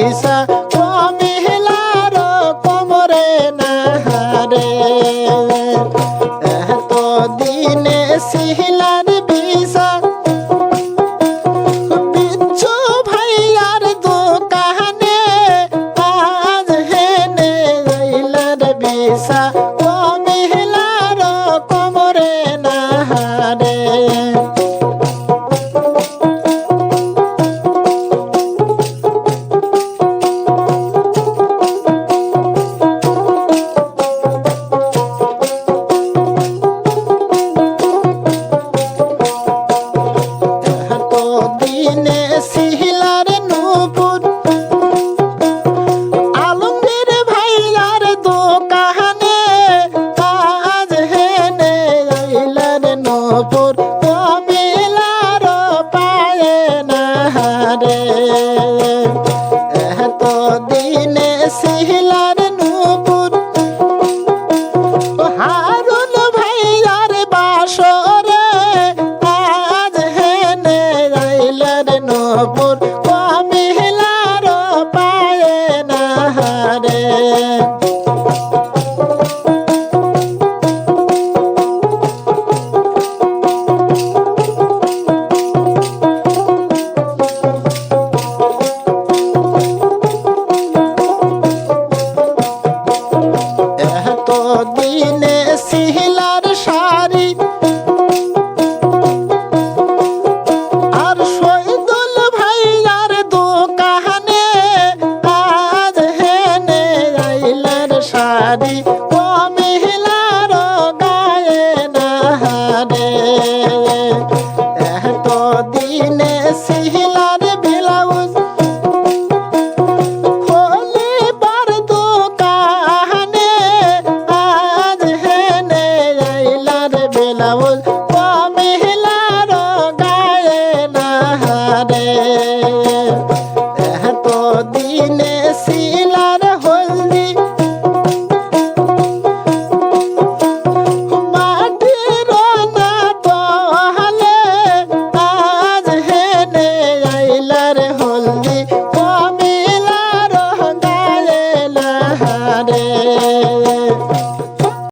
ஈசா এত দিনে সিহিলার নুপুর। ও ভাইয়ার বাসরে আজ হেনে রাইলার নুপুর। পারি